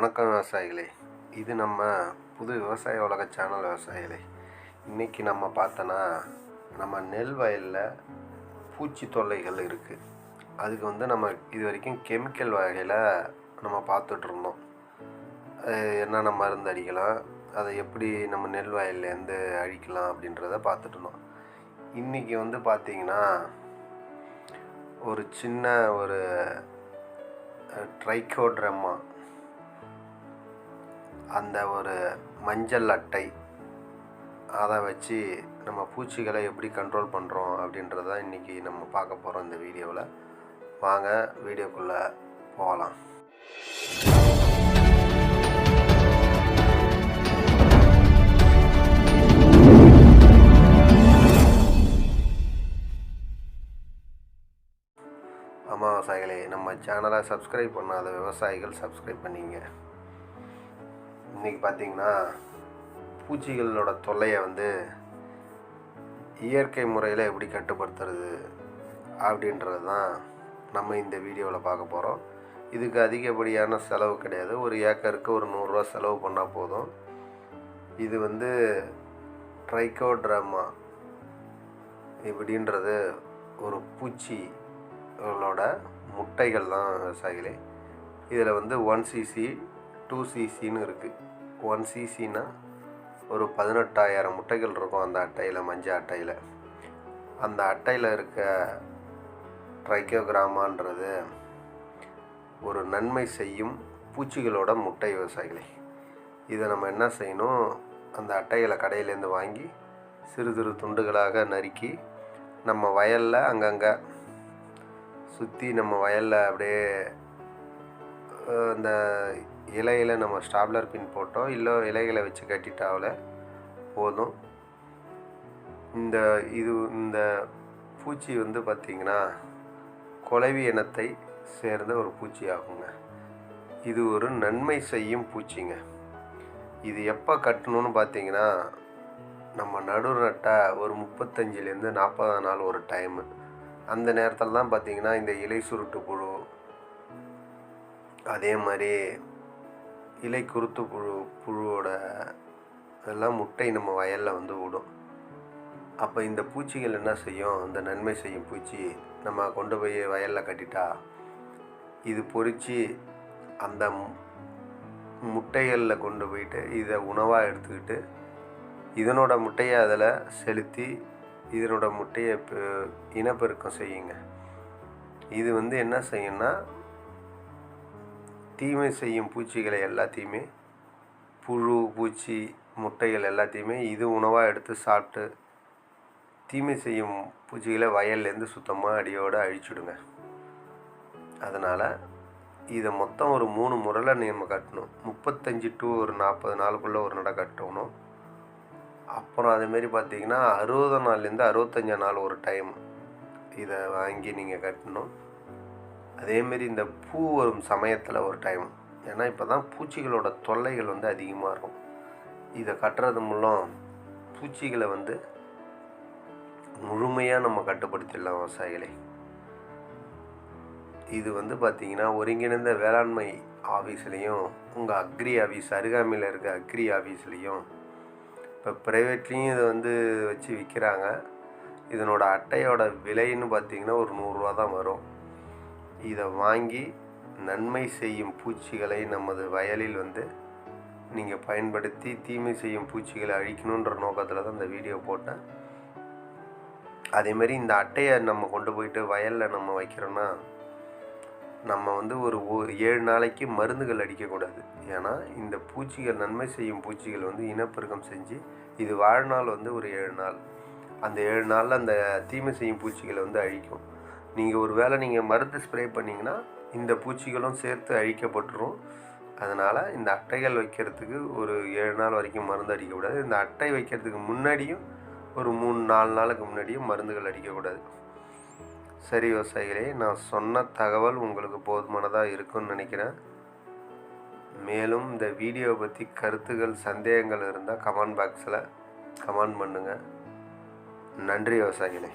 வணக்கம் விவசாயிகளே. இது நம்ம புது விவசாய உலக சேனல் விவசாயிகளே. இன்றைக்கி நம்ம பார்த்தோன்னா நம்ம நெல் வயலில் பூச்சி தொல்லைகள் இருக்குது அதுக்கு வந்து நம்ம இது வரைக்கும் கெமிக்கல் வகையில் நம்ம பார்த்துட்ருந்தோம் என்னென்ன மருந்து அடிக்கலாம் அதை எப்படி நம்ம நெல் வயல்லேருந்து அழிக்கலாம் அப்படின்றத பார்த்துட்டு இருந்தோம். இன்றைக்கி வந்து பார்த்திங்கன்னா ஒரு சின்ன ஒரு ட்ரைக்கோட்ரம்மா அந்த ஒரு மஞ்சள் அட்டை அதை வச்சு நம்ம பூச்சிகளை எப்படி கண்ட்ரோல் பண்ணுறோம் அப்படின்றத இன்றைக்கி நம்ம பார்க்க போகிறோம் இந்த வீடியோவில். வாங்க வீடியோக்குள்ளே போகலாம். ஆமாம் விவசாயிகளே நம்ம சேனலை சப்ஸ்கிரைப் பண்ணாத விவசாயிகள் சப்ஸ்கிரைப் பண்ணிங்க இன்றைக்கி பார்த்திங்கன்னா பூச்சிகளோட தொல்லையை வந்து இயற்கை முறையில் எப்படி கட்டுப்படுத்துறது அப்படின்றது தான் நம்ம இந்த வீடியோவில் பார்க்க போகிறோம் இதுக்கு அதிகப்படியான செலவு கிடையாது. ஒரு ஏக்கருக்கு ஒரு நூறுரூவா செலவு பண்ணால் போதும். இது வந்து ட்ரைகோட்ராமா இப்படின்றது ஒரு பூச்சிகளோட முட்டைகள் தான் விவசாயிகளே இதில் வந்து ஒன் சிசி டூ சிசின்னு இருக்குது ஒன் சிசின்னா ஒரு பதினெட்டாயிரம் முட்டைகள் இருக்கும் அந்த அட்டையில் மஞ்சள் அட்டையில். அந்த அட்டையில் இருக்க ட்ரைக்கோகிராமான்றது ஒரு நன்மை செய்யும் பூச்சிகளோட முட்டை விவசாயிகளை. இதை நம்ம என்ன செய்யணும்? அந்த அட்டைகளை கடையிலேருந்து வாங்கி சிறு சிறு துண்டுகளாக நறுக்கி நம்ம வயலில் அங்கங்கே சுற்றி நம்ம வயலில் அப்படியே இந்த இலையில் நம்ம ஸ்டாப்லர் பின் போட்டோம். இல்லை இலைகளை வச்சு கட்டிட்டாவில் போதும். இந்த இது இந்த பூச்சி வந்து பார்த்திங்கன்னா குளவி இனத்தை சேர்ந்த ஒரு பூச்சி ஆகுங்க இது ஒரு நன்மை செய்யும் பூச்சிங்க. இது எப்போ கட்டணும்னு பார்த்தீங்கன்னா நம்ம நடு நட்ட ஒரு முப்பத்தஞ்சிலேருந்து நாற்பதாம் நாள் ஒரு டைமு அந்த நேரத்தில் தான் பார்த்திங்கன்னா இந்த இலை சுருட்டு புழு அதே மாதிரி இலை குருத்து புழு புழுவோட எல்லாம் முட்டை நம்ம வயலில் வந்து விடும் அப்போ இந்த பூச்சிகள் என்ன செய்யும்? இந்த நன்மை செய்யும் பூச்சி நம்ம கொண்டு போய் வயலில் கட்டிட்டா இது பொறிச்சு அந்த முட்டைகளில் கொண்டு போயிட்டு இதை உணவாக எடுத்துக்கிட்டு இதனோட முட்டையை அதில் செலுத்தி இதனோட முட்டையை இனப்பெருக்கம் செய்யுங்க. இது வந்து என்ன செய்யும்னா தீமை செய்யும் பூச்சிகளை எல்லாத்தையுமே புழு பூச்சி முட்டைகள் எல்லாத்தையுமே இது உணவாக எடுத்து சாப்பிட்டு தீமை செய்யும் பூச்சிகளை வயல்லேருந்து சுத்தமாக அடியோடு அழிச்சுடுங்க. அதனால் இதை மொத்தம் ஒரு மூணு முறையில் நம்ம கட்டணும். முப்பத்தஞ்சு டு ஒரு நாற்பது நாளுக்குள்ளே ஒரு நடை கட்டணும். அப்புறம் அதேமாரி பார்த்தீங்கன்னா அறுபது நாள்லேருந்து அறுபத்தஞ்சா நாள் ஒரு டைம் இதை வாங்கி நீங்கள் கட்டணும். அதேமாரி இந்த பூ வரும் சமயத்தில் ஒரு டைம் ஏன்னா இப்போ தான் பூச்சிகளோட தொல்லைகள் வந்து அதிகமாக இருக்கும். இதை கட்டுறது மூலம் பூச்சிகளை வந்து முழுமையாக நம்ம கட்டுப்படுத்திடலாம் விவசாயிகளை. இது வந்து பார்த்திங்கன்னா ஒருங்கிணைந்த வேளாண்மை ஆஃபீஸ்லேயும் உங்கள் அக்ரி ஆஃபீஸ் அருகாமையில் இருக்க அக்ரி ஆஃபீஸ்லேயும் இப்போ ப்ரைவேட்லேயும் இதை வந்து வச்சு விற்கிறாங்க இதனோட அட்டையோட விலைன்னு பார்த்திங்கன்னா ஒரு நூறுரூவா தான் வரும். இதை வாங்கி நன்மை செய்யும் பூச்சிகளை நமது வயலில் வந்து நீங்கள் பயன்படுத்தி தீமை செய்யும் பூச்சிகளை அழிக்கணுன்ற நோக்கத்தில் தான் இந்த வீடியோ போட்டேன். அதேமாரி இந்த அட்டையை நம்ம கொண்டு போயிட்டு வயலில் நம்ம வைக்கிறோன்னா நம்ம வந்து ஒரு ஒரு ஏழு நாளைக்கு மருந்துகள் அடிக்கக்கூடாது ஏன்னா இந்த பூச்சிகள் நன்மை செய்யும் பூச்சிகள் வந்து இனப்பெருக்கம் செஞ்சு இது வாழ்நாள் வந்து ஒரு ஏழு நாள். அந்த ஏழு நாளில் அந்த தீமை செய்யும் பூச்சிகளை வந்து அழிக்கும். நீங்கள் ஒரு வேளை நீங்கள் மருந்து ஸ்ப்ரே பண்ணிங்கன்னா இந்த பூச்சிகளும் சேர்த்து அழிக்கப்பட்டுரும். அதனால் இந்த அட்டைகள் வைக்கிறதுக்கு ஒரு ஏழு நாள் வரைக்கும் மருந்து அடிக்கக்கூடாது. இந்த அட்டை வைக்கிறதுக்கு முன்னாடியும் ஒரு மூணு நாலு நாளுக்கு முன்னாடியும் மருந்துகள் அடிக்கக்கூடாது. சரி விவசாயிகளே நான் சொன்ன தகவல் உங்களுக்கு போதுமானதாக இருக்கும்னு நினைக்கிறேன். மேலும் இந்த வீடியோவை பற்றி கருத்துகள் சந்தேகங்கள் இருந்தால் கமெண்ட் பாக்ஸில் கமெண்ட் பண்ணுங்கள் நன்றி விவசாயிகளே.